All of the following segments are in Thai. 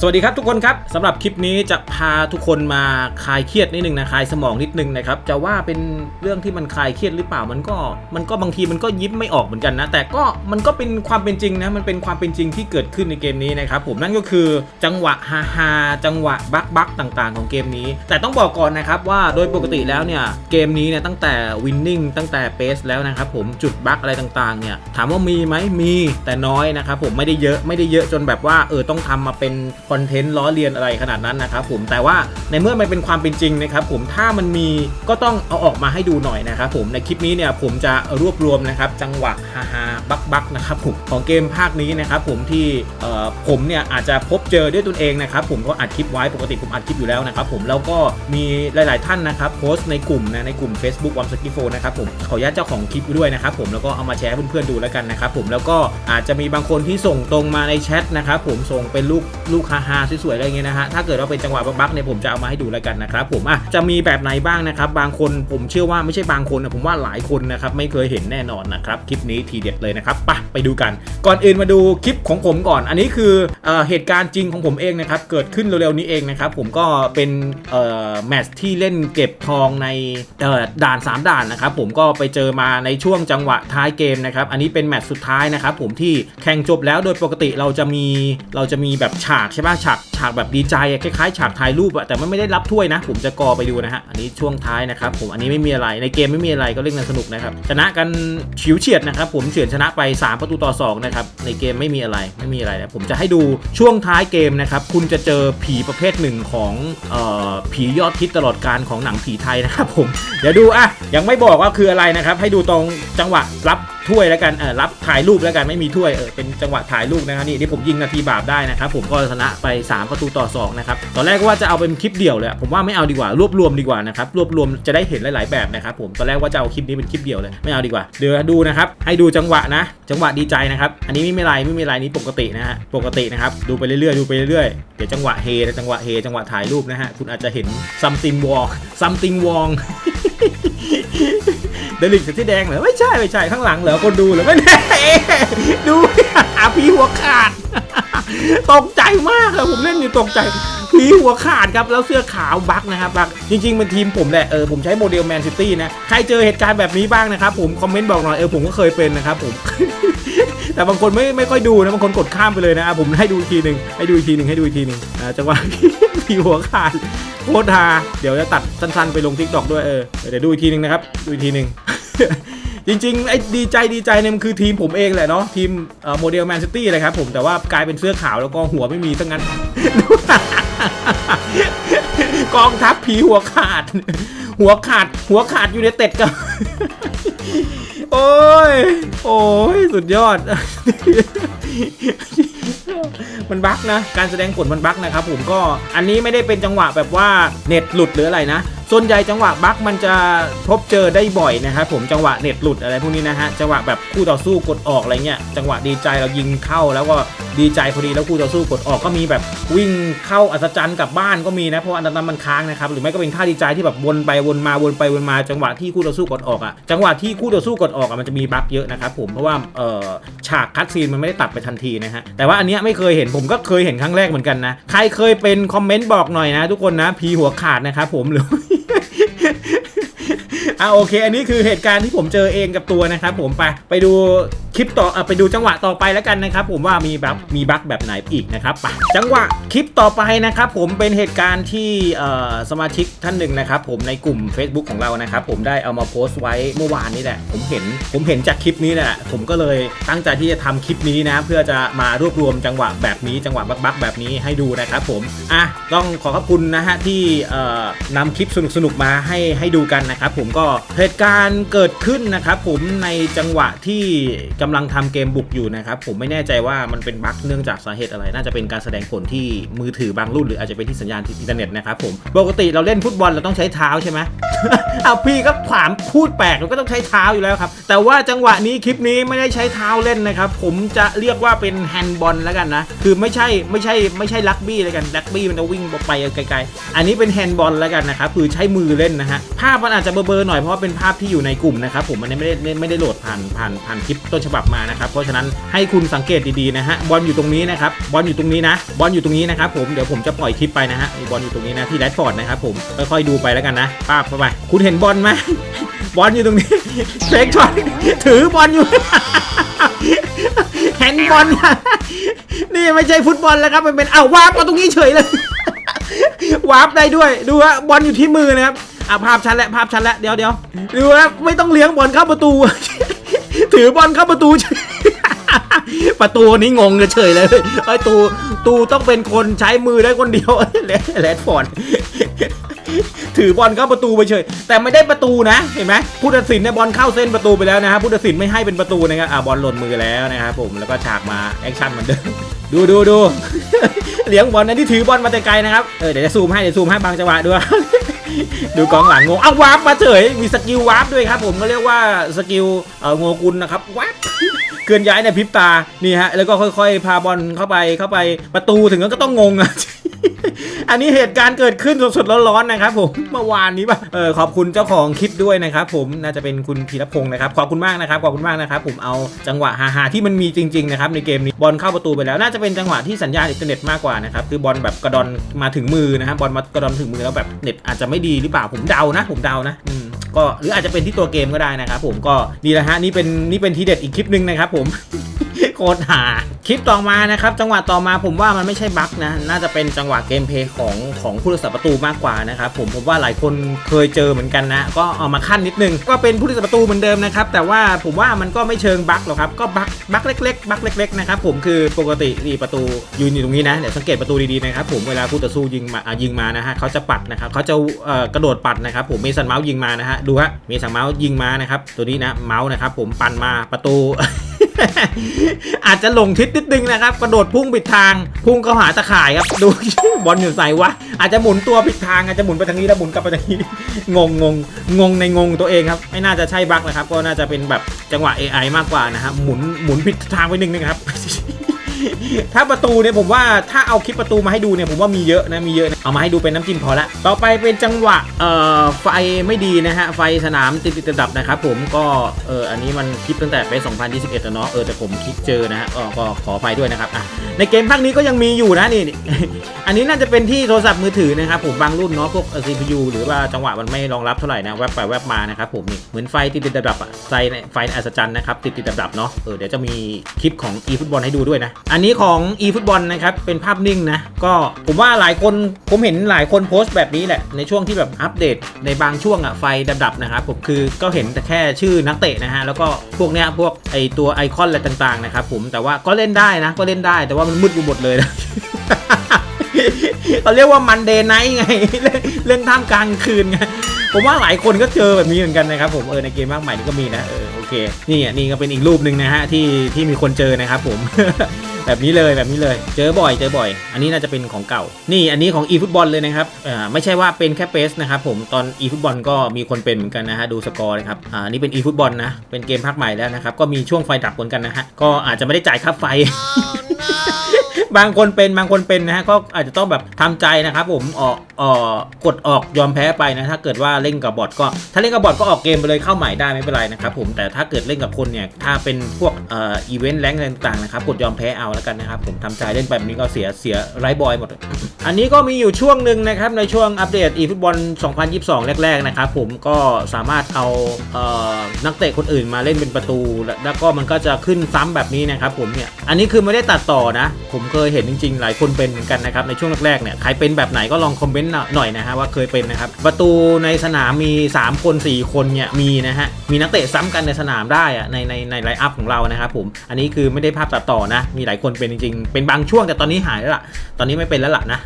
สวัสดีครับทุกคนครับสำหรับคลิปนี้จะพาทุกคนมาคลายเครียดนิดนึงนะคลายสมองนิดนึงนะครับจะว่าเป็นเรื่องที่มันคลายเครียดหรือเปล่ามันก็ มันก็บางทีมันก็ยิ้มไม่ออกเหมือนกันนะแต่ก็มันก็เป็นความเป็นจริงนะมันเป็นความเป็นจริงที่เกิดขึ้นในเกมนี้นะครับผมนั่นก็คือจังหวะฮาฮาจังหวะบักบักต่างๆ ของเกมนี้ แต่ต้องบอกก่อนนะครับว่าโดยปกติแล้วเนี่ยเกมนี้เนี่ยตั้งแต่วินนิ่งตั้งแต่เปสแล้วนะครับผมจุดบักอะไรต่างๆเนี่ยถามว่ามีไหมมีแต่น้อยนะครับผมไม่ได้เยอะไม่ได้เยอะจนแบบว่าเออต้องทำมาเป็นคอนเทนต์ล้อเลียนอะไรขนาดนั้นนะครับผมแต่ว่าในเมื่อมันเป็นความเป็นจริงนะครับผมถ้ามันมีก็ต้องเอาออกมาให้ดูหน่อยนะครับผมในคลิปนี้เนี่ยผมจะรวบรวมนะครับจังหวะฮาฮาบักบักนะครับผมของเกมภาคนี้นะครับผมที่เอ่อผมเนี่ยอาจจะพบเจอด้วยตนเองนะครับผมก็อัดคลิปไว้ปกติผมอัดคลิปอยู่แล้วนะครับผมแล้วก็มีหลาย ๆ ท่านนะครับโพสต์ในกลุ่มนะในกลุ่ม Facebook วัมสกิโฟนะครับผมขออนุญาตเจ้าของคลิปด้วยนะครับผมแล้วก็เอามาแชร์เพื่อน ๆ ดูแล้วกันนะครับผมแล้วก็อาจจะมีบางคนที่ส่งตรงมาในแชทนะครับผมส่งเป็นลูกลูกฮาฮาๆสวยๆอะไรเงี้ยนะฮะถ้าเกิดว่าเป็นจังหวะบักๆเนี่ยผมจะเอามาให้ดูแล้วกันนะครับผมอะจะมีแบบไหนบ้างนะครับบางคนผมเชื่อว่าไม่ใช่บางคนนะผมว่าหลายคนนะครับไม่เคยเห็นแน่นอนนะครับคลิปนี้ทีเด็ดเลยนะครับไปไปดูกัน ก่อนอื่นมาดูคลิปของผมก่อน อันนี้คือเออเหตุการณ์จริงของผมเองนะครับเกิดขึ้นเร็วๆนี้เองนะครับผมก็เป็นแมตช์ที่เล่นเก็บทองในเอ่อด่าน 3 ด่านนะครับผมก็ไปเจอมาในช่วงจังหวะท้ายเกมนะครับอันนี้เป็นแมตช์สุดท้ายนะครับผมที่แข่งจบแล้วโดยปกติเราจะมีเราจะมีแบบฉากใช่ไหมป่ะฉากฉากแบบดีใจคล้ายๆ ฉากถ่ายรูปอะแต่มันไม่ได้รับถ้วยนะ ผมจะกอไปดูนะฮะอันนี้ช่วงท้ายนะครับผมอันนี้ไม่มีอะไรในเกมไม่มีอะไรก็เล่นกันสนุกนะครับชนะกันฉิวเฉียดนะครับผมเฉือนชนะไป 3 ประตูต่อ2นะครับในเกมไม่มีอะไรไม่มีอะไรนะผมจะให้ดูช่วงท้ายเกมนะครับคุณจะเจอผีประเภทหนึ่งของเอ่อผียอดฮิตตลอดการของหนังผีไทยนะครับผมเดี๋ยวดูอะยังไม่บอกว่าคืออะไรนะครับให้ดูตรงจังหวะรับ ถ้วยแล้วกันเออรับถ่ายรูปแล้วกันไม่มีถ้วยเออเป็นจังหวะถ่ายรูปนะครับนี่ที่ผมยิงนาทีบาปได้นะครับผมก็ชนะไป 3 ประตูต่อ2นะครับตอนแรกว่าจะเอาเป็นคลิปเดี่ยวเลยผมว่าไม่เอาดีกว่ารวบรวมดีกว่านะครับรวบรวมจะได้เห็นหลาย ๆ แบบนะครับผมตอนแรกว่าจะเอาคลิปนี้เป็นคลิปเดียวเลยไม่เอาดีกว่าเดี๋ยวดูนะครับให้ดูจังหวะนะ จังหวะดีใจนะครับอันนี้ไม่มีไรไม่มีไรนี้ปกตินะฮะปกตินะครับดูไปเรื่อยๆดูไปเรื่อยๆเดี๋ยวจังหวะเฮนะจังหวะเฮจังหวะถ่ายรูปนะฮะคุณอาจจะเห็น something wrong something wrong เดลิกสีแดงเหรอไม่ใช่ไม่ใช่ข้างหลังเหรอคนดูเหรอไม่แน่ดูอาผีหัวขาดตกใจมากเลยผมเล่นอยู่ตกใจผีหัวขาดครับแล้วเสื้อขาวบักนะครับบักจริงๆเป็นทีมผมแหละเออผมใช้โมเดลแมนซิตี้นะใครเจอเหตุการณ์แบบนี้บ้างนะครับผมคอมเมนต์บอกหน่อยเออผมก็เคยเป็นนะครับผม แต่บางคนไม่ไม่ค่อยดูนะบางคนกดข้ามไปเลยนะผมให้ดูอีกทีหนึ่งให้ดูอีกทีหนึ่งให้ดูอีกทีหนึ่งจังหวะผีหัวขาดโคตรฮาเดี๋ยวจะตัดสั้นๆไปลงทิกตอกด้วยเออเดี๋ยวดูอีกทีหนึ่งนะครับดูอีกทีหนึ่งจริงๆไอ้ดีใจดีใจเนี่ยมันคือทีมผมเองแหละเนาะทีมโมเดลแมนซิตี้เลยครับผมแต่ว่ากลายเป็นเสื้อขาวแล้วก็หัวไม่มีทั้งนั้น กองทัพผีหัวขาด หัวขาด หัวขาดอยู่ในเต็ดกับ อ้ย โอ้ย สุดยอด มันบั๊กนะ การแสดงผลมันบั๊กนะครับผมก็อันนี้ไม่ได้เป็นจังหวะแบบว่าเน็ตหลุดหรืออะไรนะ ส่วนใหญ่จังหวะบั๊กมันจะพบเจอได้บ่อยนะครับผมจังหวะเน็ตหลุดอะไรพวกนี้นะฮะจังหวะแบบคู่ต่อสู้กดออกอะไรเงี้ยจังหวะดีใจเรายิงเข้าแล้วก็ ดีใจพอดีแล้วคู่ต่อสู้กดออกก็มีแบบวิ่งเข้าอัศจรรย์กลับบ้านก็มีนะเพราะอันนั้นมันค้างนะครับหรือไม่ก็เป็นท่าดีใจที่แบบวนไปวนมาวนไปวนมาจังหวะที่คู่ต่อสู้กดออกอะจังหวะที่คู่ต่อสู้กดออกอะมันจะมีบั๊กเยอะนะครับผมเพราะว่าเอ่อฉากคัดซีนมันไม่ได้ตัดไปทันทีนะฮะแต่ว่าอันเนี้ยไม่เคยเห็นผมก็เคยเห็นครั้งแรกเหมือนกันนะใครเคยเป็นคอมเมนต์บอกหน่อยนะ ทุกคนนะพีหัวขาดนะครับผมหรืออะโอเค อันนี้คือเหตุการณ์ที่ผมเจอเองกับตัวนะครับผมไปไปดู คลิปต่ออะไปดูจังหวะต่อไปแล้วกันนะครับ ผมว่ามีบั๊กมีบั๊กแบบไหนอีกนะครับไปจังหวะคลิปต่อไปนะครับ ผมเป็นเหตุการณ์ที่เอ่อสมาชิกท่านหนึ่งนะครับ ผมในกลุ่ม Facebook ของเรานะครับ ผมได้เอามาโพสต์ไว้เมื่อวานนี้แหละ ผมเห็นผมเห็นจากคลิปนี้แหละผมก็เลยตั้งใจที่จะทำคลิปนี้นะ เพื่อจะมารวบรวมจังหวะแบบนี้จังหวะบั๊กๆแบบนี้ให้ดูนะครับ ผมอะต้องขอขอบคุณนะฮะที่เอ่อนำคลิปสนุกๆมาให้ให้ดูกันนะครับ ผมก็เหตุการณ์เกิดขึ้นนะครับ ผมในจังหวะที่กำลังทำเกมบุกอยู่นะครับ ผมไม่แน่ใจว่ามันเป็นบั๊กเนื่องจากสาเหตุอะไร น่าจะเป็นการแสดงผลที่มือถือบางรุ่น หรืออาจจะเป็นที่สัญญาณที่อินเทอร์เน็ตนะครับผมปกติเราเล่นฟุตบอลเราต้องใช้เท้าใช่ไหมเอาพี่ก็ถามพูดแปลกเราก็ต้องใช้เท้าอยู่แล้วครับ แต่ว่าจังหวะนี้คลิปนี้ไม่ได้ใช้เท้าเล่นนะครับ ผมจะเรียกว่าเป็นแฮนด์บอลแล้วกันนะ คือไม่ใช่ไม่ใช่ไม่ใช่ลักบี้แล้วกันลักบี้มันจะวิ่งไปไกลๆ อันนี้เป็นแฮนด์บอลแล้วกันนะครับคือใช้มือเล่นนะฮะภาพมันอาจจะเบลอๆหน่อยเพราะว่าเป็นภาพที่อยู่ในกลุ่มนะครับผมมันไม่ได้ไม่ได้โหลดผ่านผ่านผ่านคลิปต้นฉบับปรับมานะครับเพราะฉะนั้นให้คุณสังเกตดีๆนะฮะบอลอยู่ตรงนี้นะครับบอลอยู่ตรงนี้นะบอลอยู่ตรงนี้นะครับผมเดี๋ยวผมจะปล่อยคลิปไปนะฮะมีบอลอยู่ตรงนี้นะที่แรดฟอร์ดนะครับผมค่อยๆดูไปแล้วกันนะป้าบเข้าไปคุณเห็นบอลไหมบอลอยู่ตรงนี้เฟกช็อตถือบอลอยู่แฮนด์บอลนี่ไม่ใช่ฟุตบอลแล้วครับมันเป็นเอาวาร์ปมาตรงนี้เฉยเลยวาร์ปได้ด้วยดูฮะบอลอยู่ที่มือนะครับอะภาพชัดแล้วภาพชัดแล้วเดี๋ยวเดี๋ยวดูฮะไม่ต้องเลี้ยงบอลเข้าประตู ถือบอลเข้าประตูเฉยประตูนี้งงเฉยเลยไอ้ตูตูต้องเป็นคนใช้มือได้คนเดียวแรดแรดฟอร์ดถือบอลเข้าประตูไปเฉย แต่ไม่ได้ประตูนะเห็นไหมผู้ตัดสินเนี่ยบอลเข้าเส้นประตูไปแล้วนะครับผู้ตัดสินไม่ให้เป็นประตูนะครับอ่าบอลหล่นมือแล้วนะครับผมแล้วก็ฉากมาแอคชั่นเหมือนเดิมดูดูดูเลี้ยงบอลนะที่ถือบอลมาแต่ไกลนะครับเออเดี๋ยวจะซูมให้เดี๋ยวซูมให้บางจังหวะด้วย ดูกองหลังงงเอาวาร์ปมาเฉย มีสกิลวาร์ปด้วยครับผมก็เรียกว่าสกิลเอ่อโงกุลนะครับวาร์ปเคลื่อนย้ายในพริบตา นี่ฮะ แล้วก็ค่อยๆ พาบอลเข้าไปเข้าไปประตูถึงก็ต้องงงอะ อันนี้เหตุการณ์เกิดขึ้นสดๆร้อนๆนะครับผมเมื่อวานนี้ป่ะเออขอบคุณเจ้าของคลิปด้วยนะครับผมน่าจะเป็นคุณพีรพงศ์นะครับขอบคุณมากนะครับขอบคุณมากนะครับผมเอาจังหวะฮาๆที่มันมีจริงๆนะครับในเกมนี้บอลเข้าประตูไปแล้วน่าจะเป็นจังหวะที่สัญญาณอินเทอร์เน็ตมากกว่านะครับคือบอลแบบกระดอนมาถึงมือนะครับบอลมากระดอนถึงมือแล้วแบบเน็ตอาจจะไม่ดีหรือเปล่าผมเดานะ ผมเดานะอืมก็หรืออาจจะเป็นที่ตัวเกมก็ได้นะครับผมก็นี่แหละฮะนี่เป็นนี่เป็นทีเด็ดอีกคลิปหนึ่งนะครับผมโคตรหา คลิปต่อมานะครับจังหวะต่อมาผมว่ามันไม่ใช่บั๊กนะน่าจะเป็นจังหวะเกมเพย์ของของผู้รักษาประตูมากกว่านะครับผมผมว่าหลายคนเคยเจอเหมือนกันนะก็เอามาขั้นนิดนึงก็เป็นผู้รักษาประตูเหมือนเดิมนะครับแต่ว่าผมว่ามันก็ไม่เชิงบั๊กหรอกครับก็บั๊กบั๊กเล็กๆบั๊กเล็กๆนะครับผมคือปกตินี่ประตูยืนอยู่ตรงนี้นะเดี๋ยวสังเกตประตูดีๆนะครับผมเวลาผู้ต่อสู้ยิงมาอะยิงมานะฮะเขาจะปัดนะครับเขาจะกระโดดปัดนะครับผมเมสันเมาส์ยิงมานะฮะดูฮะเมสันเมาส์ยิงมานะครับตัวนี้นะเมาส์นะครับผมปั่นมาประตู อาจจะหลงทิศนิดนึงนะครับ กระโดดพุ่งผิดทาง พุ่งเข้าหาตะข่ายครับ ดูบอลอยู่ใส่วะ อาจจะหมุนตัวผิดทาง อาจจะหมุนไปทางนี้แล้วหมุนกลับไปทางนี้ งงงงงงในงงตัวเองครับ ไม่น่าจะใช่บั๊กนะครับ ก็น่าจะเป็นแบบจังหวะ AI มากกว่านะฮะหมุนหมุนผิดทางไปหนึ่งนะครับ ถ้าประตูเนี่ยผมว่าถ้าเอาคลิปประตูมาให้ดูเนี่ยผมว่ามีเยอะนะมีเยอะนะเอามาให้ดูเป็นน้ำจิ้มพอละ ต่อไปเป็นจังหวะเอ่อไฟไม่ดีนะฮะไฟสนามติดติดดับนะครับผมก็เอออันนี้มันคลิปตั้งแต่ปี2021แล้วเนาะเออแต่ผมคลิกเจอนะฮะก็ขออภัยด้วยนะครับอะในเกมภาคนี้ก็ยังมีอยู่นะนี่อันนี้น่าจะเป็นที่โทรศัพท์มือถือนะครับผมบางรุ่นเนาะพวก CPU หรือว่าจังหวะมันไม่รองรับเท่าไหร่นะแวบไปแวบมานะครับผมนี่เหมือนไฟติดติดดับอะไฟในไฟอัศจรรย์นะครับติดติดดับเนาะเออเดี๋ยวจะมีคลิปของ e ฟุตบอลให้ดูด้วยนะอันนี้ของ e ฟุตบอลนะครับ เป็นภาพนิ่งนะ ก็ผมว่าหลายคนผมเห็นหลายคนโพสต์แบบนี้แหละ ในช่วงที่แบบอัปเดตในบางช่วงอะไฟดับๆนะครับผมคือก็เห็นแต่แค่ชื่อนักเตะนะฮะ แล้วก็พวกเนี้ยพวกไอตัวไอคอนอะไรต่างๆนะครับผมแต่ว่าก็เล่นได้นะ ก็เล่นได้แต่ว่ามันมืดไปหมดเลยนะเขาเรียกว่ามันเดย์ไนท์ไงเล่นเล่นท่ามกลางคืนไงผมว่าหลายคนก็เจอแบบนี้เหมือนกันนะครับผมเออในเกมมากใหม่นี่ก็มีนะเออโอเคนี่อะนี่ก็เป็นอีกรูปหนึ่งนะฮะที่ที่มีคนเจอนะครับผม แบบนี้เลยแบบนี้เลย เจอบ่อยเจอบ่อย อันนี้น่าจะเป็นของเก่า นี่อันนี้ของ e ฟุตบอลเลยนะครับอ่าไม่ใช่ว่าเป็นแค่เปสนะครับผมตอน e ฟุตบอลก็มีคนเป็นเหมือนกันนะฮะดูสกอร์นะครับอ่านี่เป็น e ฟุตบอลนะเป็นเกมภาคใหม่แล้วนะครับก็มีช่วงไฟดับเหมือนกันนะฮะก็อาจจะไม่ได้จ่ายค่าไฟ บางคนเป็นบางคนเป็นนะฮะก็อาจจะต้องแบบทำใจนะครับผมออกออกดออกยอมแพ้ไปนะถ้าเกิดว่าเล่นกับบอทก็ ถ้าเล่นกับบอทก็ออกเกมไปเลยเข้าใหม่ได้ไม่เป็นไรนะครับผมแต่ถ้าเกิดเล่นกับคนเนี่ยถ้าเป็นพวกเอ่ออีเวนต์แรงต่างๆนะครับกดยอมแพ้เอาแล้วกันนะครับผมทำใจเล่นไปแบบนี้ก็เสียเสียไรบอยหมด อันนี้ก็มีอยู่ช่วงหนึ่งนะครับในช่วงอัปเดต e ฟุตบอล 2022 แรก ๆ นะครับผมก็สามารถเอาเอ่อนักเตะคนอื่นมาเล่นเป็นประตู แล้วแล้วก็มันก็จะขึ้นซ้ำแบบนี้นะครับผมเนี่ยอันนี้คือไม่ได้ตัดต่อนะผมเคยเห็นจริงๆ หลายคนเป็นเหมือนกันนะครับในช่วงแรกๆเนี่ยใครเป็นแบบไหนก็ลองคอมเมนต์หน่อยนะฮะว่าเคยเป็นนะครับประตูในสนามมี 3 คน 4 คนเนี่ยมีนะฮะมีนักเตะซ้ำกันในสนามได้อะในในในไลน์อัพของเรานะครับผมอันนี้คือไม่ได้ภาพตัดต่อนะ มีหลายคนเป็นจริงๆ เป็นบางช่วงแต่ตอนนี้หายแล้วล่ะ ตอนนี้ไม่เป็นแล้วล่ะนะ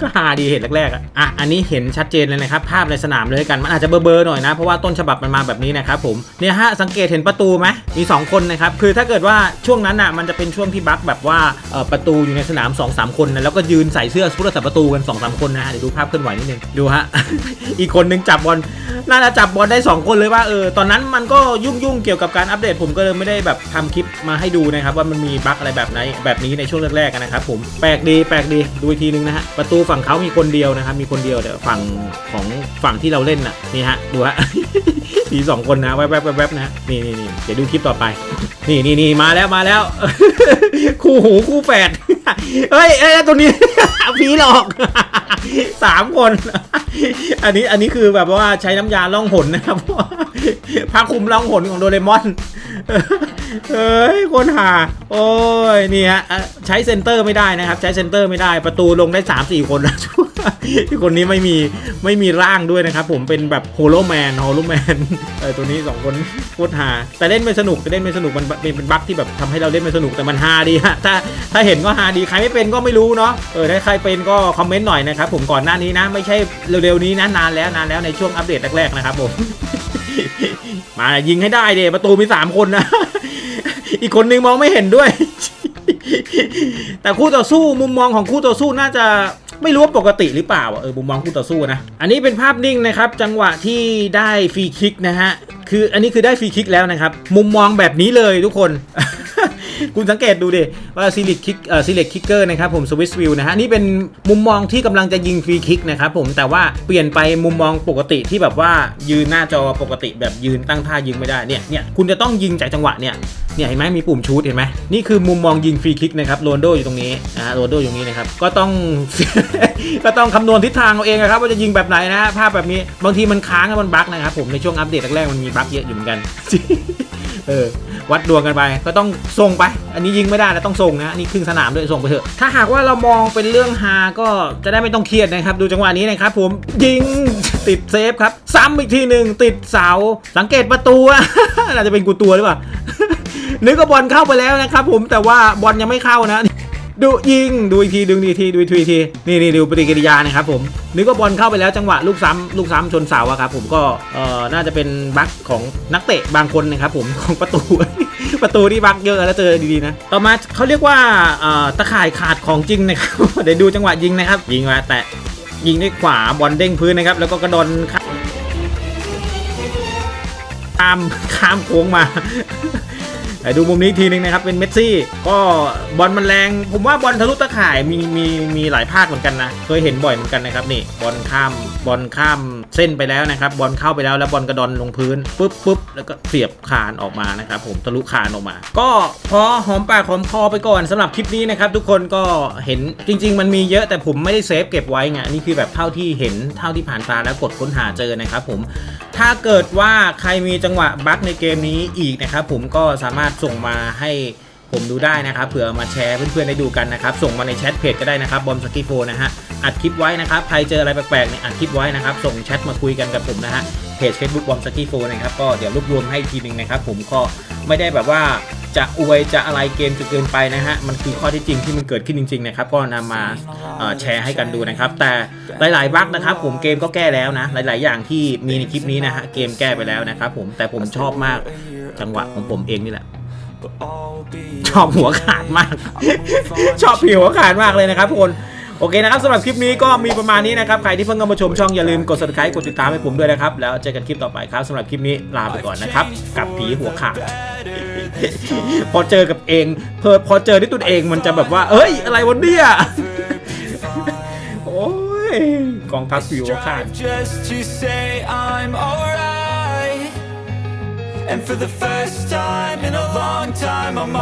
ก็ฮาดีเห็นแรกๆอะอะอันนี้เห็นชัดเจนเลยนะครับภาพในสนามเลยกันมันอาจจะเบลอๆหน่อยนะเพราะว่าต้นฉบับมันมาแบบนี้นะครับผมเนี่ยฮะสังเกตเห็นประตูไหมมี 2 คนนะครับคือถ้าเกิดว่าช่วงนั้นอะมันจะเป็นช่วงที่บั๊กแบบว่าประตูอยู่ในสนาม2-3สามคนนะแล้วก็ยืนใส่เสื้อผู้รักษาประตูกัน2อสามคนนะฮะเดี๋ยวดูภาพเคลื่อนไหวนิดนึงดูฮะ อีกคนนึงจับบอลน่าจะจับบอลได้ 2 คนเลยว่าเออตอนนั้นมันก็ยุ่งยุ่งเกี่ยวกับการอัปเดตผมก็เลยไม่ได้แบบทำคลิปมาให้ดูนะครับว่ามันมีบั๊กอะไรแบบไหนแบบนี้ในช่วงแรกๆนะครับผมแปลกดีแปลกดีดูอีกทีนึงนะฮะประตูฝั่งเขามีคนเดียวนะครับมีคนเดียวเดี๋ยวฝั่งของฝั่งที่เราเล่นน่ะนี่ฮะดูฮะ ผีสองคนนะแวบแวบแวบบนะนี่นี่นี่เดี๋ยวดูคลิปต่อไป นี่นี่นี่มาแล้วมาแล้ว คู่หูคู่แฝดเฮ้ยเอ้ยตัวนี้ผีหลอกสามคน อันนี้อันนี้คือแบบว่าใช้น้ำยาล่องหนนะครับผ้าคลุมล่องหนของโดเรมอนเฮ้ยคนหา โอ้ยนี่ฮะใช้เซนเตอร์ไม่ได้นะครับ ใช้เซนเตอร์ไม่ได้ประตูลงได้3 4คนนะ ที่คนนี้ไม่มีไม่มีร่างด้วยนะครับ ผมเป็นแบบโฮโลแมนโฮโลแมนเออตัวนี้ 2 คนโคตรหาแต่เล่นไม่สนุกแต่เล่นไม่สนุกมันเป็นเป็นบั๊กที่แบบทำให้เราเล่นไม่สนุกแต่มันฮาดีฮะถ้าถ้าเห็นก็ฮาดีใครไม่เป็นก็ไม่รู้เนาะเออถ้าใครเป็นก็คอมเมนต์หน่อยนะครับผมก่อนหน้านี้นะ ไม่ใช่เร็วๆนี้นะนานแล้วนานแล้วในช่วงอัปเดตแรกๆนะครับผมมายิงให้ได้เดประตูมีสามคนนะ อีกคนนึงมองไม่เห็นด้วย แต่คู่ต่อสู้มุมมองของคู่ต่อสู้น่าจะ ไม่รู้ว่าปกติหรือเปล่าเออมุมมองคู่ต่อสู้นะ อันนี้เป็นภาพนิ่งนะครับ จังหวะที่ได้ฟรีคิกนะฮะ คืออันนี้คือได้ฟรีคิกแล้วนะครับ มุมมองแบบนี้เลยทุกคน คุณสังเกตดูดิว่าซีเล็กคิกเอ่อซีเล็กคิกเกอร์นะครับผมสวิสวิวนะฮะนี่เป็นมุมมองที่กำลังจะยิงฟรีคิกนะครับผมแต่ว่าเปลี่ยนไปมุมมองปกติที่แบบว่ายืนหน้าจอปกติแบบยืนตั้งท่ายิงไม่ได้เนี่ยเนี่ยคุณจะต้องยิงจากจังหวะเนี่ยเนี่ยเห็นไหมมีปุ่มชูดเห็นไหมนี่คือมุมมองยิงฟรีคิกนะครับโรนโดอยู่ตรงนี้นะฮะโรนโดอยู่ตรงนี้นะครับก็ต้องก็ต้องคำนวณทิศทางเอาเองนะครับว่าจะยิงแบบไหนนะฮะภาพแบบนี้บางทีมันค้างมันบั๊กนะครับผมในช่วงอัปเดตแรกๆมันมีบั๊กเยอะอยู่เหมือนกันเออ วัดดวงกันไปก็ต้องส่งไป อันนี้ยิงไม่ได้แล้วต้องส่งนะนี่ครึ่งสนามด้วยส่งไปเถอะถ้าหากว่าเรามองเป็นเรื่องฮาก็จะได้ไม่ต้องเครียดนะครับ ดูจังหวะนี้นะครับผมยิงติดเซฟครับซ้ำอีกทีหนึ่งติดเสา สังเกตประตูอาจจะเป็นกูตัวหรือเปล่านึกว่าบอลเข้าไปแล้วนะครับผมแต่ว่าบอลยังไม่เข้านะ ดูยิงดูอีกทีดูอีกทีดูอีกทีนี่นี่ดูปฏิกิริยานะครับผมนึกว่าบอลเข้าไปแล้วจังหวะลูกซ้ำลูกซ้ำชนเสาอะครับผมก็เอ่อน่าจะเป็นบั๊กของนักเตะบางคนนะครับผมของประตูประตูที่บั๊กเยอะแล้วเจอดีๆนะต่อมาเขาเรียกว่าเอ่อตะข่ายขาดของจริงนะครับเดี๋ยวดูจังหวะยิงนะครับ ยิงมาแต่ยิงด้วยขวาบอลเด้งพื้นนะครับ แล้วก็กระโดนข้ามข้ามโค้งมา แต่ดูมุมนี้อีกทีนึงนะครับเป็นเมสซี่ก็บอลมันแรง ผมว่าบอลทะลุตะข่ายมีมีมีหลายภาคเหมือนกันนะ เคยเห็นบ่อยเหมือนกันนะครับนี่บอลข้ามบอลข้าม เส้นไปแล้วนะครับ บอลเข้าไปแล้วแล้วบอลกระดอนลงพื้นปุ๊บปุ๊บแล้วก็เสียบคานออกมานะครับ ผมทะลุคานออกมา ก็พอหอมปากหอมคอไปก่อนสำหรับคลิปนี้นะครับทุกคนก็เห็นจริง ๆ มันมีเยอะแต่ผมไม่ได้เซฟเก็บไว้ไงนี่คือแบบเท่าที่เห็นเท่าที่ผ่านตาแล้วกดค้นหาเจอนะครับผมถ้าเกิดว่าใครมีจังหวะบั๊กในเกมนี้อีกนะครับผมก็สามารถส่งมาให้ผมดูได้นะครับเผื่อมาแชร์เพื่อนๆได้ดูกันนะครับ ส่งมาในแชทเพจก็ได้นะครับบอมสกีโฟนะฮะ อัดคลิปไว้นะครับ ใครเจออะไรแปลกๆเนี่ยอัดคลิปไว้นะครับ ส่งแชทมาคุยกันกับผมนะฮะ เพจ Facebook บอมสกีโฟนะครับ ก็เดี๋ยวรวบรวมให้อีกทีหนึ่งนะครับ ผมก็ไม่ได้แบบว่าจะอวยจะอะไรเกมจนเกินไปนะฮะ มันคือข้อที่จริงที่มันเกิดขึ้นจริงๆนะครับ ก็นำมาเอ่อแชร์ให้กันดูนะครับ แต่หลายๆบั๊กนะครับ ผมเกมก็แก้แล้วนะ หลาย ๆ อย่างที่มีในคลิปนี้นะฮะ เกมแก้ไปแล้วนะครับผม แต่ผมชอบมากจังหวะของผมเองนี่แหละชอบหัวขาดมาก ชอบผิวหัวขาดมากเลยนะครับทุกคน โอเคนะครับสำหรับคลิปนี้ก็มีประมาณนี้นะครับ ใครที่เพิ่งเข้ามาชมช่องอย่าลืมกด subscribe กดติดตามให้ผมด้วยนะครับ แล้วเจอกันคลิปต่อไปครับสำหรับคลิปนี้ลาไปก่อนนะครับ กับผีหัวขาดพอเจอกับเองเพอพอเจอด้วยตัวเองมันจะแบบว่า เอ้ย อะไรวะเนี่ยโอ้ยกองทัพผีหัวขาด just to say I'm alright. And for the first time in a long time, I'm